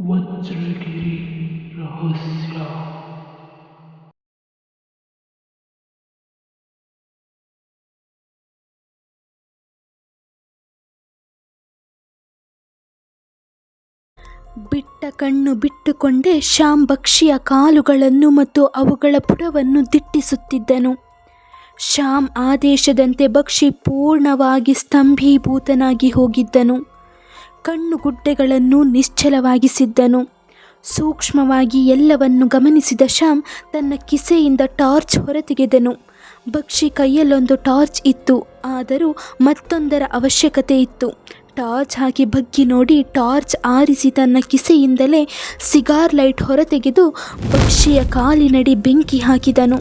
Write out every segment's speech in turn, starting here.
ವಜ್ರಗಿರಿ ರಹಸ್ಯ. ಬಿಟ್ಟ ಕಣ್ಣು ಬಿಟ್ಟುಕೊಂಡೇ ಶ್ಯಾಮ್ ಭಕ್ಷಿಯ ಕಾಲುಗಳನ್ನು ಮತ್ತು ಅವುಗಳ ಪುಡವನ್ನು ದಿಟ್ಟಿಸುತ್ತಿದ್ದನು. ಶ್ಯಾಮ್ ಆದೇಶದಂತೆ ಭಕ್ಷಿ ಪೂರ್ಣವಾಗಿ ಸ್ತಂಭೀಭೂತನಾಗಿ ಹೋಗಿದ್ದನು. ಕಣ್ಣುಗುಡ್ಡೆಗಳನ್ನು ನಿಶ್ಚಲವಾಗಿಸಿದ್ದನು. ಸೂಕ್ಷ್ಮವಾಗಿ ಎಲ್ಲವನ್ನು ಗಮನಿಸಿದ ಶ್ಯಾಮ್ ತನ್ನ ಕಿಸೆಯಿಂದ ಟಾರ್ಚ್ ಹೊರತೆಗೆದನು. ಬಕ್ಷಿ ಕೈಯಲ್ಲೊಂದು ಟಾರ್ಚ್ ಇತ್ತು, ಆದರೂ ಮತ್ತೊಂದರ ಅವಶ್ಯಕತೆ ಇತ್ತು. ಟಾರ್ಚ್ ಹಾಕಿ ಬಗ್ಗಿ ನೋಡಿ ಟಾರ್ಚ್ ಆರಿಸಿ ತನ್ನ ಕಿಸೆಯಿಂದಲೇ ಸಿಗಾರ್ ಲೈಟ್ ಹೊರತೆಗೆದು ಬಕ್ಷಿಯ ಕಾಲಿನಡಿ ಬೆಂಕಿ ಹಾಕಿದನು.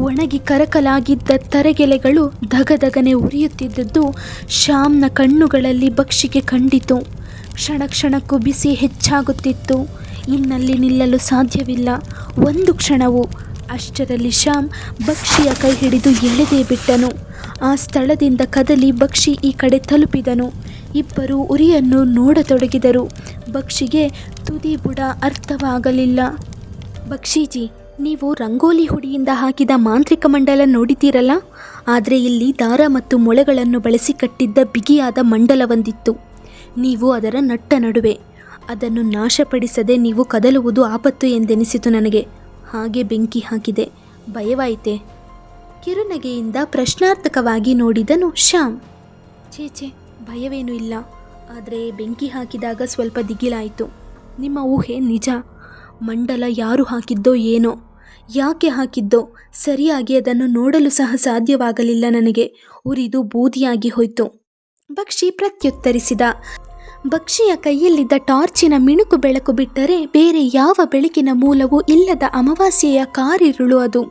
ಒಣಗಿ ಕರಕಲಾಗಿದ್ದ ತರಗೆಲೆಗಳು ಧಗಧಗನೆ ಉರಿಯುತ್ತಿದ್ದದ್ದು ಶ್ಯಾಮ್ನ ಕಣ್ಣುಗಳಲ್ಲಿ ಬಕ್ಷಿಗೆ ಕಂಡಿತು. ಕ್ಷಣ ಕ್ಷಣಕ್ಕೂ ಬಿಸಿ ಹೆಚ್ಚಾಗುತ್ತಿತ್ತು. ಇನ್ನಲ್ಲಿ ನಿಲ್ಲಲು ಸಾಧ್ಯವಿಲ್ಲ. ಒಂದು ಕ್ಷಣವು. ಅಷ್ಟರಲ್ಲಿ ಶ್ಯಾಮ್ ಬಕ್ಷಿಯ ಕೈ ಹಿಡಿದು ಎಳೆದೇ ಬಿಟ್ಟನು. ಆ ಸ್ಥಳದಿಂದ ಕದಲಿ ಬಕ್ಷಿ ಈ ಕಡೆ ತಲುಪಿದನು. ಇಬ್ಬರು ಉರಿಯನ್ನು ನೋಡತೊಡಗಿದರು. ಬಕ್ಷಿಗೆ ತುದಿ ಬುಡ ಅರ್ಥವಾಗಲಿಲ್ಲ. ಬಕ್ಷೀಜಿ ನೀವು ರಂಗೋಲಿ ಹುಡಿಯಿಂದ ಹಾಕಿದ ಮಾಂತ್ರಿಕ ಮಂಡಲ ನೋಡಿದ್ದೀರಲ್ಲ? ಆದರೆ ಇಲ್ಲಿ ದಾರ ಮತ್ತು ಮೊಳೆಗಳನ್ನು ಬಳಸಿ ಕಟ್ಟಿದ್ದ ಬಿಗಿಯಾದ ಮಂಡಲವೊಂದಿತ್ತು ನೀವು ಅದರ ನಟ್ಟ ನಡುವೆ. ಅದನ್ನು ನಾಶಪಡಿಸದೆ ನೀವು ಕದಲುವುದು ಆಪತ್ತು ಎಂದೆನಿಸಿತು ನನಗೆ. ಹಾಗೆ ಬೆಂಕಿ ಹಾಕಿದೆ. ಭಯವಾಯಿತೆ. ಕಿರುನಗೆಯಿಂದ ಪ್ರಶ್ನಾರ್ಥಕವಾಗಿ ನೋಡಿದನು ಶ್ಯಾಮ್. ಛೇ, ಭಯವೇನೂ ಇಲ್ಲ. ಆದರೆ ಬೆಂಕಿ ಹಾಕಿದಾಗ ಸ್ವಲ್ಪ ದಿಗಿಲಾಯಿತು. ನಿಮ್ಮ ಊಹೆ ನಿಜ. ಮಂಡಲ ಯಾರು ಹಾಕಿದ್ದೋ ಏನೋ? ಯಾಕೆ ಹಾಕಿದ್ದೋ? ಸರಿಯಾಗಿ ಅದನ್ನು ನೋಡಲು ಸಹ ಸಾಧ್ಯವಾಗಲಿಲ್ಲ ನನಗೆ. ಉರಿದು ಬೂದಿಯಾಗಿ ಹೋಯಿತು. ಬಕ್ಷಿ ಪ್ರತ್ಯುತ್ತರಿಸಿದ. ಬಕ್ಷಿಯ ಕೈಯಲ್ಲಿದ್ದ ಟಾರ್ಚಿನ ಮಿಣುಕು ಬೆಳಕು ಬಿಟ್ಟರೆ ಬೇರೆ ಯಾವ ಬೆಳಕಿನ ಮೂಲವೂ ಇಲ್ಲದ ಅಮಾವಾಸ್ಯೆಯ ಕಾರಿರುಳು ಅದು.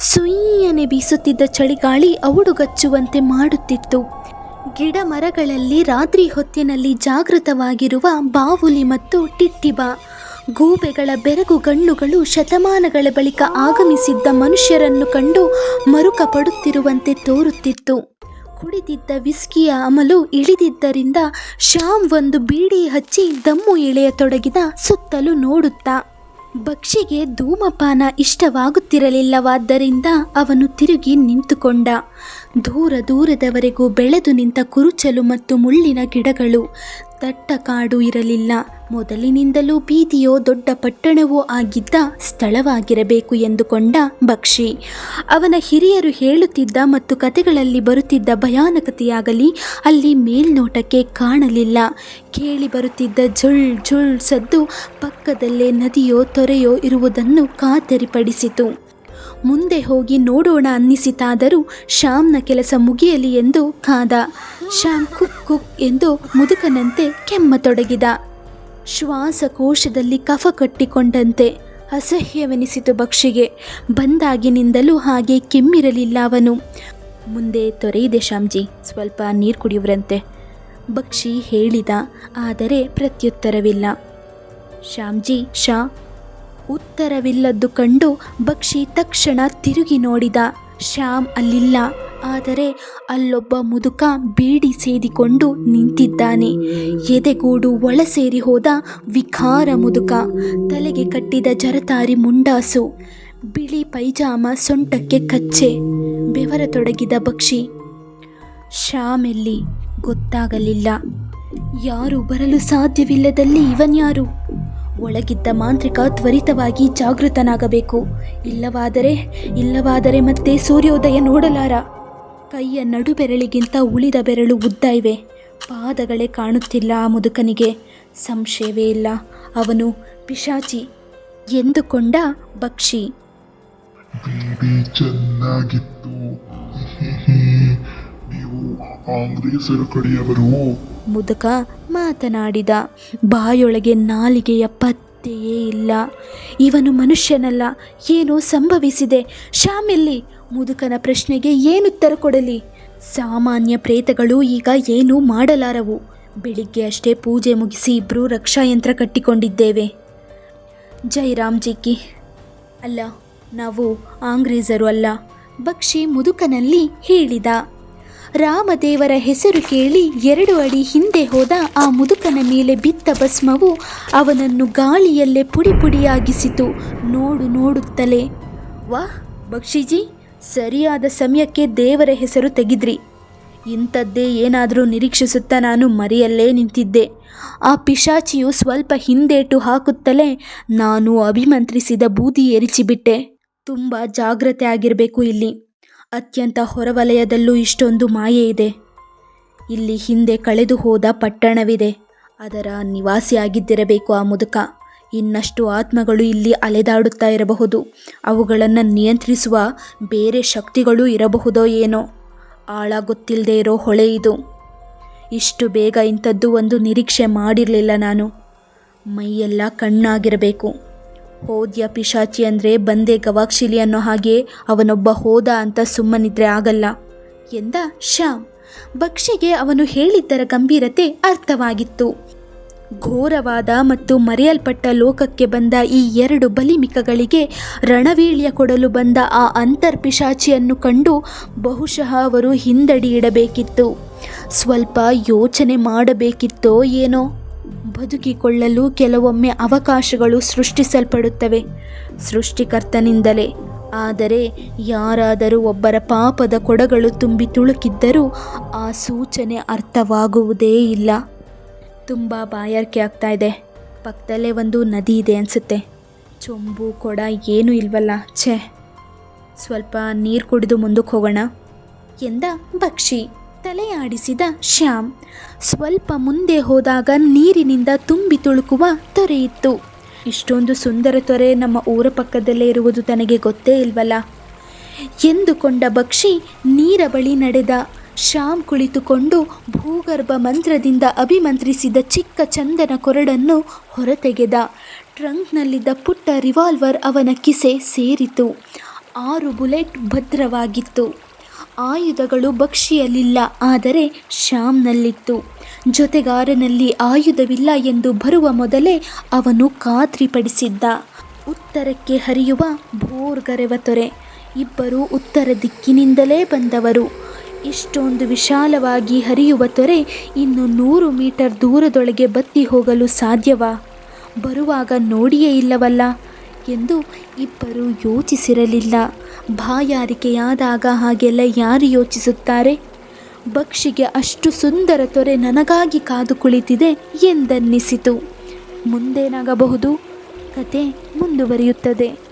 ಸುಯ್ಯನೆ ಬೀಸುತ್ತಿದ್ದ ಚಳಿಗಾಳಿ ಅವುಡುಗಚ್ಚುವಂತೆ ಮಾಡುತ್ತಿತ್ತು. ಗಿಡ ಮರಗಳಲ್ಲಿ ರಾತ್ರಿ ಹೊತ್ತಿನಲ್ಲಿ ಜಾಗೃತವಾಗಿರುವ ಬಾವುಲಿ ಮತ್ತು ಟಿಟ್ಟಿಬ ಗೂಬೆಗಳ ಬೆರಗು ಗಣ್ಣುಗಳು ಶತಮಾನಗಳ ಬಳಿಕ ಆಗಮಿಸಿದ್ದ ಮನುಷ್ಯರನ್ನು ಕಂಡು ಮರುಕ ಪಡುತ್ತಿರುವಂತೆ ತೋರುತ್ತಿತ್ತು. ಕುಡಿದಿದ್ದ ವಿಸ್ಕಿಯ ಅಮಲು ಇಳಿದಿದ್ದರಿಂದ ಶ್ಯಾಮ್ ಒಂದು ಬೀಡಿ ಹಚ್ಚಿ ದಮ್ಮು ಎಳೆಯತೊಡಗಿದ ಸುತ್ತಲೂ ನೋಡುತ್ತಾ ಬಕ್ಷಿಗೆ ಧೂಮಪಾನ ಇಷ್ಟವಾಗುತ್ತಿರಲಿಲ್ಲವಾದ್ದರಿಂದ ಅವನು ತಿರುಗಿ ನಿಂತುಕೊಂಡ. ದೂರ ದೂರದವರೆಗೂ ಬೆಳೆದು ನಿಂತ ಕುರುಚಲು ಮತ್ತು ಮುಳ್ಳಿನ ಗಿಡಗಳು. ದಟ್ಟ ಕಾಡು ಇರಲಿಲ್ಲ. ಮೊದಲಿನಿಂದಲೂ ಬೀದಿಯೋ ದೊಡ್ಡ ಪಟ್ಟಣವೋ ಆಗಿದ್ದ ಸ್ಥಳವಾಗಿರಬೇಕು ಎಂದುಕೊಂಡ ಬಕ್ಷಿ ಅವನ ಹಿರಿಯರು ಹೇಳುತ್ತಿದ್ದ ಮತ್ತು ಕತೆಗಳಲ್ಲಿ ಬರುತ್ತಿದ್ದ ಭಯಾನಕತೆಯಾಗಲಿ ಅಲ್ಲಿ ಮೇಲ್ನೋಟಕ್ಕೆ ಕಾಣಲಿಲ್ಲ. ಕೇಳಿ ಬರುತ್ತಿದ್ದ ಝುಳ್ ಝುಳ್ ಸದ್ದು ಪಕ್ಕದಲ್ಲೇ ನದಿಯೋ ತೊರೆಯೋ ಇರುವುದನ್ನು ಖಾತರಿಪಡಿಸಿತು ಮುಂದೆ ಹೋಗಿ ನೋಡೋಣ ಅನ್ನಿಸಿತಾದರೂ ಶ್ಯಾಮ್ನ ಕೆಲಸ ಮುಗಿಯಲಿ ಎಂದು ಕಾದ. ಶ್ಯಾಮ್ ಕುಕ್ ಕುಕ್ ಎಂದು ಮುದುಕನಂತೆ ಕೆಮ್ಮತೊಡಗಿದ. ಶ್ವಾಸಕೋಶದಲ್ಲಿ ಕಫ ಕಟ್ಟಿಕೊಂಡಂತೆ ಅಸಹ್ಯವೆನಿಸಿತು ಬಕ್ಷಿಗೆ ಬಂದಾಗಿನಿಂದಲೂ ಹಾಗೆ ಕೆಮ್ಮಿರಲಿಲ್ಲ ಅವನು. ಮುಂದೆ ತೊರೆಯಿದೆ ಶ್ಯಾಮ್ಜಿ, ಸ್ವಲ್ಪ ನೀರು ಕುಡಿಯುವರಂತೆ ಬಕ್ಷಿ ಹೇಳಿದ, ಆದರೆ ಪ್ರತ್ಯುತ್ತರವಿಲ್ಲ. ಶ್ಯಾಮ್ಜಿ ಶಾ ಉತ್ತರವಿಲ್ಲದ್ದು ಕಂಡು ಬಕ್ಷಿ ತಕ್ಷಣ ತಿರುಗಿ ನೋಡಿದ. ಶ್ಯಾಮ್ ಅಲ್ಲಿಲ್ಲ. ಆದರೆ ಅಲ್ಲೊಬ್ಬ ಮುದುಕ ಬೀಡಿ ಸೇದಿಕೊಂಡು ನಿಂತಿದ್ದಾನೆ. ಎದೆಗೂಡು ಒಳ ಸೇರಿ ಹೋದ ವಿಕಾರ ಮುದುಕ. ತಲೆಗೆ ಕಟ್ಟಿದ ಜರತಾರಿ ಮುಂಡಾಸು. ಬಿಳಿ ಪೈಜಾಮ ಸೊಂಟಕ್ಕೆ ಕಚ್ಚೆ. ಬೆವರತೊಡಗಿದ ಬಕ್ಷಿ ಶ್ಯಾಮೆಲ್ಲಿ ಗೊತ್ತಾಗಲಿಲ್ಲ. ಯಾರು ಬರಲು ಸಾಧ್ಯವಿಲ್ಲದಲ್ಲಿ ಇವನ್ಯಾರು? ಒಳಗಿದ್ದ ಮಾಂತ್ರಿಕ ತ್ವರಿತವಾಗಿ ಜಾಗೃತನಾಗಬೇಕು. ಇಲ್ಲವಾದರೆ ಇಲ್ಲವಾದರೆ ಮತ್ತೆ ಸೂರ್ಯೋದಯ ನೋಡಲಾರ. ಕೈಯ ನಡುಬೆರಳಿಗಿಂತ ಉಳಿದ ಬೆರಳು ಉದ್ದ ಇವೆ ಪಾದಗಳೇ ಕಾಣುತ್ತಿಲ್ಲ ಆ ಮುದುಕನಿಗೆ. ಸಂಶಯವೇ ಇಲ್ಲ. ಅವನು ಪಿಶಾಚಿ. ಎಂದುಕೊಂಡ ಬಕ್ಷಿ ಬೀಡಿ ಚೆನ್ನಾಗಿತ್ತು. ನೀವು ಆಂಗ್ರೇಸರ ಕಡೆಯವರು? ಮುದುಕ ಮಾತನಾಡಿದ, ಬಾಯೊಳಗೆ ನಾಲಿಗೆಯ ಪತ್ತೆಯೇ ಇಲ್ಲ. ಇವನು ಮನುಷ್ಯನಲ್ಲ, ಏನೋ ಸಂಭವಿಸಿದೆ. ಶ್ಯಾಮೆಲ್ಲಿ, ಮುದುಕನ ಪ್ರಶ್ನೆಗೆ ಏನುತ್ತರ ಕೊಡಲಿ? ಸಾಮಾನ್ಯ ಪ್ರೇತಗಳು ಈಗ ಏನೂ ಮಾಡಲಾರವು. ಬೆಳಿಗ್ಗೆ ಅಷ್ಟೇ ಪೂಜೆ ಮುಗಿಸಿ ಇಬ್ಬರು ರಕ್ಷಾಯಂತ್ರ ಕಟ್ಟಿಕೊಂಡಿದ್ದೇವೆ. ಜೈರಾಮ್ ಜಿಕ್ಕಿ, ಅಲ್ಲ, ನಾವು ಆಂಗ್ರೇಜರು ಅಲ್ಲ, ಬಕ್ಷಿ ಮುದುಕನಲ್ಲಿ ಹೇಳಿದ. ರಾಮದೇವರ ಹೆಸರು ಕೇಳಿ ಎರಡು ಅಡಿ ಹಿಂದೆ ಹೋದ ಆ ಮುದುಕನ ಮೇಲೆ ಬಿದ್ದ ಭಸ್ಮವು ಅವನನ್ನು ಗಾಳಿಯಲ್ಲೇ ಪುಡಿ ಪುಡಿಯಾಗಿಸಿತು. ನೋಡು ನೋಡುತ್ತಲೇ ವಾಹ್ ಬಕ್ಷಿಜಿ ಸರಿಯಾದ ಸಮಯಕ್ಕೆ ದೇವರ ಹೆಸರು ತೆಗೆದ್ರಿ. ಇಂಥದ್ದೇ ಏನಾದರೂ ನಿರೀಕ್ಷಿಸುತ್ತಾ ನಾನು ಮರೆಯಲ್ಲೇ ನಿಂತಿದ್ದೆ. ಆ ಪಿಶಾಚಿಯು ಸ್ವಲ್ಪ ಹಿಂದೇಟು ಹಾಕುತ್ತಲೇ ನಾನು ಅಭಿಮಂತ್ರಿಸಿದ ಬೂದಿ ಎರಿಚಿಬಿಟ್ಟೆ. ತುಂಬ ಜಾಗ್ರತೆ ಆಗಿರಬೇಕು ಇಲ್ಲಿ. ಅತ್ಯಂತ ಹೊರವಲಯದಲ್ಲೂ ಇಷ್ಟೊಂದು ಮಾಯೆ ಇದೆ. ಇಲ್ಲಿ ಹಿಂದೆ ಕಳೆದು ಹೋದ ಪಟ್ಟಣವಿದೆ. ಅದರ ನಿವಾಸಿಯಾಗಿದ್ದಿರಬೇಕು ಆ ಮುದುಕ. ಇನ್ನಷ್ಟು ಆತ್ಮಗಳು ಇಲ್ಲಿ ಅಲೆದಾಡುತ್ತಾ ಇರಬಹುದು. ಅವುಗಳನ್ನು ನಿಯಂತ್ರಿಸುವ ಬೇರೆ ಶಕ್ತಿಗಳು ಇರಬಹುದೋ ಏನೋ. ಆಳ ಗೊತ್ತಿಲ್ಲದೆ ಇರೋ ಹೊಳೆ ಇದು. ಇಷ್ಟು ಬೇಗ ಇಂಥದ್ದು ಒಂದು ನಿರೀಕ್ಷೆ ಮಾಡಿರಲಿಲ್ಲ ನಾನು. ಮೈಯೆಲ್ಲ ಕಣ್ಣಾಗಿರಬೇಕು. ಹೋದ್ಯ ಪಿಶಾಚಿ ಅಂದರೆ ಬಂದೆ ಗವಾಕ್ಷಿಲಿ ಅನ್ನೋ ಹಾಗೆ ಅವನೊಬ್ಬ ಹೋದ ಅಂತ ಸುಮ್ಮನಿದ್ರೆ ಆಗಲ್ಲ. ಎಂದ ಶ್ಯಾಮ್ ಭಕ್ಷಿಗೆ ಅವನು ಹೇಳಿದ್ದರ ಗಂಭೀರತೆ ಅರ್ಥವಾಗಿತ್ತು. ಘೋರವಾದ ಮತ್ತು ಮರೆಯಲ್ಪಟ್ಟ ಲೋಕಕ್ಕೆ ಬಂದ ಈ ಎರಡು ಬಲಿಮಿಕಗಳಿಗೆ ರಣವೀಳ್ಯ ಕೊಡಲು ಬಂದ ಆ ಅಂತರ್ಪಿಶಾಚಿಯನ್ನು ಕಂಡು ಬಹುಶಃ ಅವರು ಹಿಂದಡಿ ಇಡಬೇಕಿತ್ತು. ಸ್ವಲ್ಪ ಯೋಚನೆ ಮಾಡಬೇಕಿತ್ತೋ ಏನೋ ಬದುಕಿಕೊಳ್ಳಲು ಕೆಲವೊಮ್ಮೆ ಅವಕಾಶಗಳು ಸೃಷ್ಟಿಸಲ್ಪಡುತ್ತವೆ. ಸೃಷ್ಟಿಕರ್ತನಿಂದಲೇ. ಆದರೆ ಯಾರಾದರೂ ಒಬ್ಬರ ಪಾಪದ ಕೊಡಗಳು ತುಂಬಿ ತುಳುಕಿದ್ದರೂ ಆ ಸೂಚನೆ ಅರ್ಥವಾಗುವುದೇ ಇಲ್ಲ. ತುಂಬ ಬಾಯಾರಿಕೆ ಆಗ್ತಾ ಇದೆ. ಪಕ್ಕದಲ್ಲೇ ಒಂದು ನದಿ ಇದೆ ಅನಿಸುತ್ತೆ. ಚೊಂಬು ಕೊಡ ಏನೂ ಇಲ್ವಲ್ಲ. ಛೇ. ಸ್ವಲ್ಪ ನೀರು ಕುಡಿದು ಮುಂದಕ್ಕೆ ಹೋಗೋಣ. ಎಂದ ಬಕ್ಷಿ ತಲೆಯಾಡಿಸಿದ ಶ್ಯಾಮ್. ಸ್ವಲ್ಪ ಮುಂದೆ ಹೋದಾಗ ನೀರಿನಿಂದ ತುಂಬಿ ತುಳುಕುವ ತೊರೆಯಿತ್ತು. ಇಷ್ಟೊಂದು ಸುಂದರ ತೊರೆ ನಮ್ಮ ಊರ ಪಕ್ಕದಲ್ಲೇ ಇರುವುದು ತನಗೆ ಗೊತ್ತೇ ಇಲ್ವಲ್ಲ? ಎಂದುಕೊಂಡ ಬಕ್ಷಿ ನೀರ ಬಳಿ ನಡೆದ. ಶ್ಯಾಮ್ ಕುಳಿತುಕೊಂಡು ಭೂಗರ್ಭ ಮಂತ್ರದಿಂದ ಅಭಿಮಂತ್ರಿಸಿದ ಚಿಕ್ಕ ಚಂದನ ಕೊರಡನ್ನು ಹೊರತೆಗೆದ. ಟ್ರಂಕ್ನಲ್ಲಿದ್ದ ಪುಟ್ಟ ರಿವಾಲ್ವರ್ ಅವನ ಕಿಸೆ ಸೇರಿತು. ಆರು ಬುಲೆಟ್ ಭದ್ರವಾಗಿತ್ತು. ಆಯುಧಗಳು ಬಕ್ಷಿಯಲ್ಲಿಲ್ಲ, ಆದರೆ ಶ್ಯಾಮ್ನಲ್ಲಿತ್ತು. ಜೊತೆಗಾರನಲ್ಲಿ ಆಯುಧವಿಲ್ಲ ಎಂದು ಬರುವ ಮೊದಲೇ ಅವನು ಖಾತ್ರಿಪಡಿಸಿದ್ದ. ಉತ್ತರಕ್ಕೆ ಹರಿಯುವ ಭೋರ್ಗರೆವ ತೊರೆ. ಇಬ್ಬರು ಉತ್ತರ ದಿಕ್ಕಿನಿಂದಲೇ ಬಂದವರು. ಇಷ್ಟೊಂದು ವಿಶಾಲವಾಗಿ ಹರಿಯುವ ತೊರೆ ಇನ್ನು ನೂರು ಮೀಟರ್ ದೂರದೊಳಗೆ ಬತ್ತಿ ಹೋಗಲು ಸಾಧ್ಯವಾ? ಬರುವಾಗ ನೋಡಿಯೇ ಇಲ್ಲವಲ್ಲ. ಎಂದು ಇಬ್ಬರು ಯೋಚಿಸಿರಲಿಲ್ಲ. ಬಾಯಾರಿಕೆಯಾದಾಗ ಹಾಗೆಲ್ಲ ಯಾರು ಯೋಚಿಸುತ್ತಾರೆ? ಬಕ್ಷಿಗೆ ಅಷ್ಟು ಸುಂದರ ತೊರೆ ನನಗಾಗಿ ಕಾದು ಕುಳಿತಿದೆ ಎಂದನ್ನಿಸಿತು. ಮುಂದೇನಾಗಬಹುದು? ಕತೆ ಮುಂದುವರಿಯುತ್ತದೆ.